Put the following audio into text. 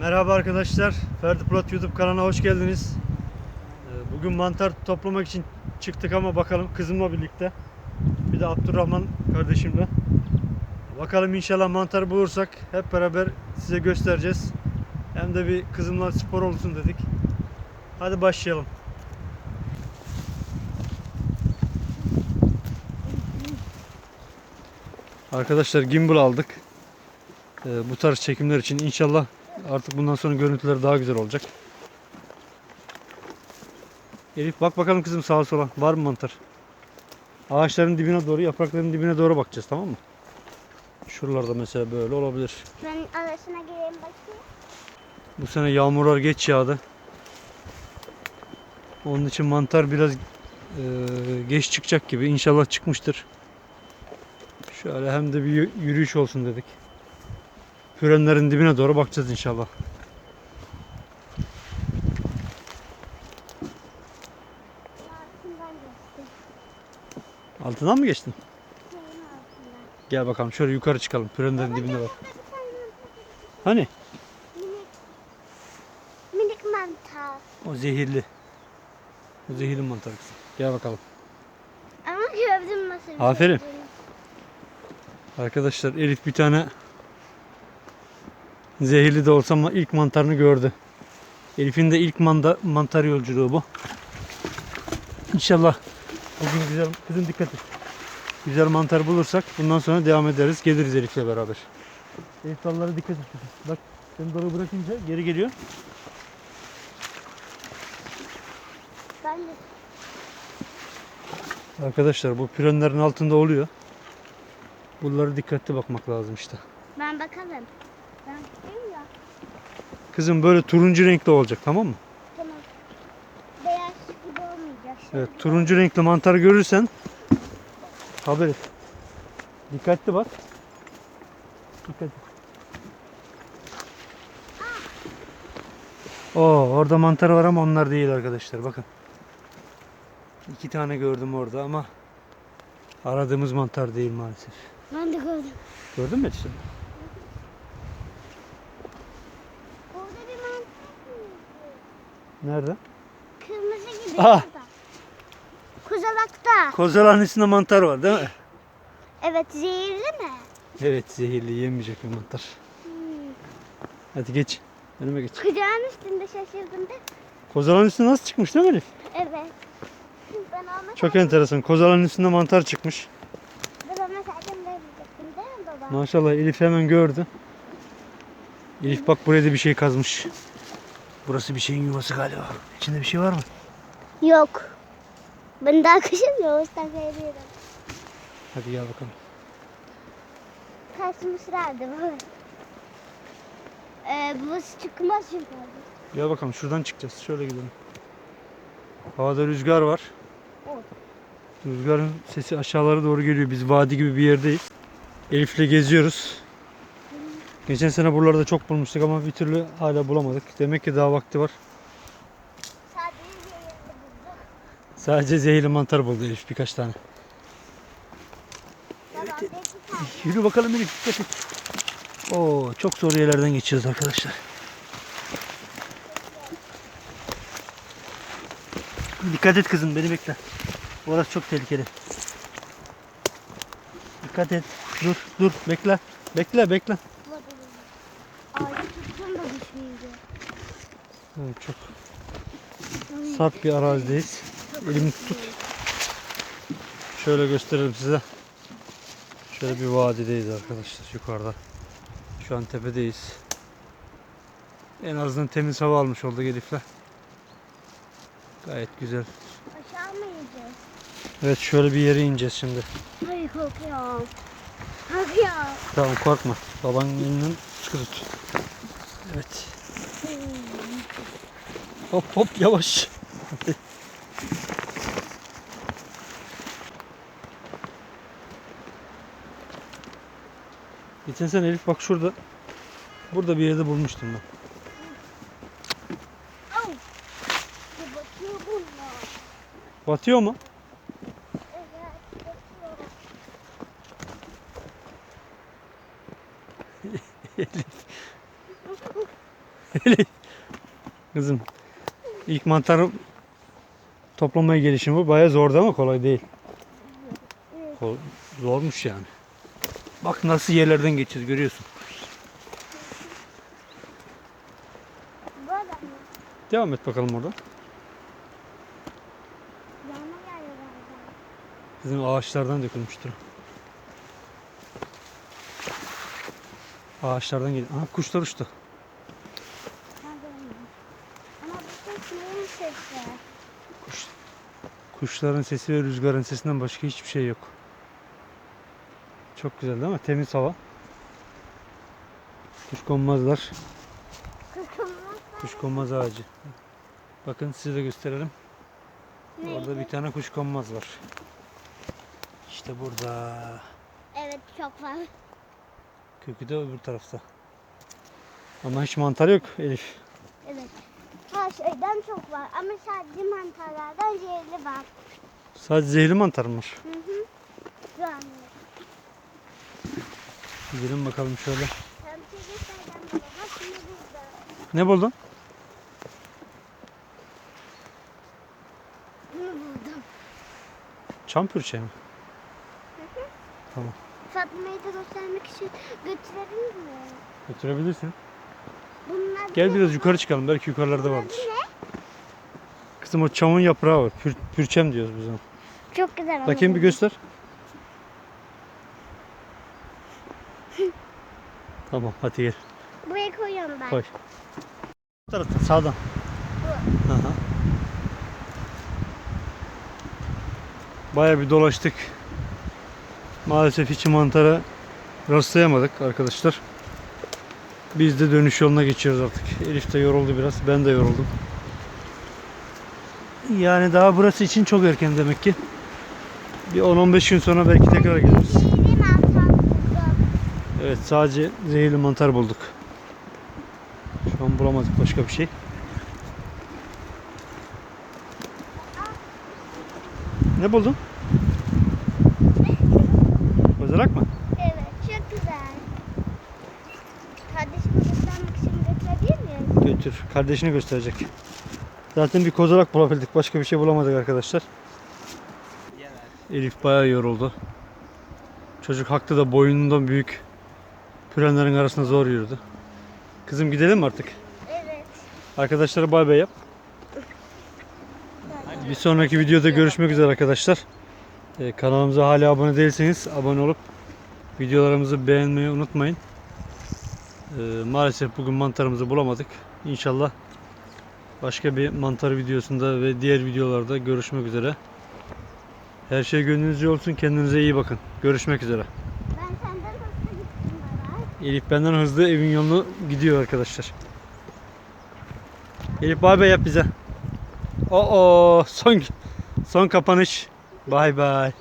Merhaba arkadaşlar. Ferdi Polat YouTube kanalına hoş geldiniz. Ee, Bugün mantar toplamak için çıktık ama bakalım kızımla birlikte. Bir de Abdurrahman kardeşimle. Bakalım inşallah mantar bulursak hep beraber size göstereceğiz. Hem de bir kızımla spor olsun dedik. Hadi başlayalım. Arkadaşlar gimbal aldık. Ee, bu tarz çekimler için inşallah artık bundan sonra görüntüler daha güzel olacak. Elif bak bakalım kızım sağa sola. Var mı mantar? Ağaçların dibine doğru, yaprakların dibine doğru bakacağız tamam mı? Şuralarda mesela böyle olabilir. Ben arasına gireyim bakayım. Bu sene yağmurlar geç yağdı. Onun için mantar biraz e, geç çıkacak gibi. İnşallah çıkmıştır. Şöyle hem de bir yü- yürüyüş olsun dedik. Pürenlerin dibine doğru bakacağız inşallah. Altından mı geçtin? Gel bakalım şöyle yukarı çıkalım. Pürenlerin dibine bak. Hani? Minik, minik mantar. O zehirli. O zehirli mantar kızım. Gel bakalım. Ama gördüm nasıl Aferin. şey olduğunu. Arkadaşlar Elif bir tane zehirli de olsa ilk mantarını gördü. Elif'in de ilk manda, mantar yolculuğu bu. İnşallah bugün güzel, kızım dikkat et. Güzel mantar bulursak bundan sonra devam ederiz. Geliriz Elif'le beraber. Elif dallara dikkat et. Bak seni dalı bırakınca geri geliyor. Ben de Arkadaşlar bu pürenlerin altında oluyor. Bunlara dikkatli bakmak lazım işte. ben bakalım. Ben. Kızım böyle turuncu renkli olacak tamam mı? Tamam. Beyaz gibi olmayacak. Evet, turuncu renkli mantar görürsen haber et. Dikkatli bak. Dikkat et. Oo, orada mantar var ama onlar değil arkadaşlar. Bakın. İki tane gördüm orada ama aradığımız mantar değil maalesef. Ben de gördüm. Gördün mü Yetişim? Orada bir mantar mıydı? Nerede? Kırmızı gibi. Ah! şurada. Kozalakta. Kozaların üstünde mantar var değil mi? Evet zehirli mi? Evet zehirli yemeyecek bir mantar. Hmm. Hadi geç. Önüme geç. Kucağın üstünde şaşırdım da. Kozaların üstüne nasıl çıkmış değil mi Elif? Evet. Ben ona Çok enteresan. Kozaların üstünde mantar çıkmış. Babama zaten verecektim değil mi baba? Maşallah Elif hemen gördü. Elif bak buraya da bir şey kazmış. Burası bir şeyin yuvası galiba. İçinde bir şey var mı? Yok. Ben daha kışım ya o yüzden veriyorum. Hadi gel bakalım. Kaçmışlardı bu. Ee, bu çıkmaz çünkü. Gel bakalım şuradan çıkacağız. Şöyle gidelim. Havada rüzgar var. Evet. Rüzgarın sesi aşağılara doğru geliyor. Biz vadi gibi bir yerdeyiz. Elif'le geziyoruz. Geçen sene buralarda çok bulmuştuk ama bir türlü hala bulamadık. Demek ki daha vakti var. Sadece zehirli mantar buldu Elif birkaç tane. Tane. Yürü bakalım Elif dikkat. Oo, çok zor yerlerden geçiyoruz arkadaşlar. Dikkat et kızım beni bekle. Orası çok tehlikeli. Dikkat et. Dur dur bekle. Bekle bekle. Ağacı tuttum da düşmeyecek. Evet, çok sarp bir arazideyiz. Elimi tut. Şöyle gösterelim size. Şöyle bir vadideyiz arkadaşlar yukarıda. Şu an tepedeyiz. En azından temiz hava almış olduk Elif'le. Gayet güzel. Aşağı mı ineceğiz? Evet şöyle bir yere ineceğiz şimdi. Ay korkuyorum. Korkuyorum. Tamam korkma. Babanın elinden sıkı tut. Evet. Hop hop yavaş. Geçen sene Elif bak şurada. Burada bir yerde bulmuştum ben. Batıyor mu? Bakıyor. Elif Kızım ilk mantarı toplamaya gelişim bu. Bayağı zordu ama kolay değil. Zormuş yani. Bak nasıl yerlerden geçiyoruz görüyorsun. Devam et bakalım galiba. Bizim ağaçlardan dökülmüştür. Ağaçlardan geliyor. Aha kuşlar uçtu. Ben görmüyorum. Neyin sesi? Kuş, kuşların sesi ve rüzgarın sesinden başka hiçbir şey yok. Çok güzel değil mi? Temiz hava. Kuşkonmazlar. Kıkılmaz. Kuşkonmaz ağacı. Bakın size de gösterelim. Orada Neydi? bir tane kuşkonmaz var. İşte burada. Evet çok var. Kökü de öbür tarafta. Ama hiç mantar yok Elif. Evet. Her şeyden çok var ama sadece mantarlardan zehirli var. Sadece zehirli mantar mı var? Hı hı. An. Gidelim bakalım şöyle. Ne buldun? Bunu buldum. Çam pürçeği mi? Fatma'yı da göstermek için götürebilir mi? Götürebilirsin. Bunlar Gel biraz yukarı çıkalım. Belki yukarılarda vardır. Kızım o çamın yaprağı var. Pür, pürçem diyoruz biz ona. Çok güzel. Bakayım bir göster. tamam hadi gel. Buraya koyuyorum ben. Koy. Bu taraftan sağdan. Bu. Aha. Baya bir dolaştık. Maalesef hiç mantara rastlayamadık arkadaşlar. Biz de dönüş yoluna geçiyoruz artık. Elif de yoruldu biraz. Ben de yoruldum. Yani daha burası için çok erken demek ki. Bir 10-15 gün sonra belki tekrar geliriz. Evet sadece zehirli mantar bulduk. Şu an bulamadık başka bir şey. Ne buldun? Kozalak mı? Evet çok güzel. Kardeşime göstermek için götürebilir miyim? Götür. Kardeşini gösterecek. Zaten bir kozalak bulabildik. Başka bir şey bulamadık arkadaşlar. Elif bayağı yoruldu. Çocuk haklı da boynundan büyük pürenlerin arasında zor yürüdü. Kızım gidelim mi artık? Evet. Arkadaşlara bay bay yap. Bir sonraki videoda görüşmek üzere arkadaşlar. Ee, kanalımıza hala abone değilseniz abone olup videolarımızı beğenmeyi unutmayın. Ee, maalesef bugün mantarımızı bulamadık. İnşallah başka bir mantar videosunda ve diğer videolarda görüşmek üzere. Her şey gönlünüzce olsun. Kendinize iyi bakın. Görüşmek üzere. Ben senden hızlı gittim baba. Elif benden hızlı evin yolunu gidiyor arkadaşlar. Elif bay bay yap bize. Oo son son kapanış. Bay bay.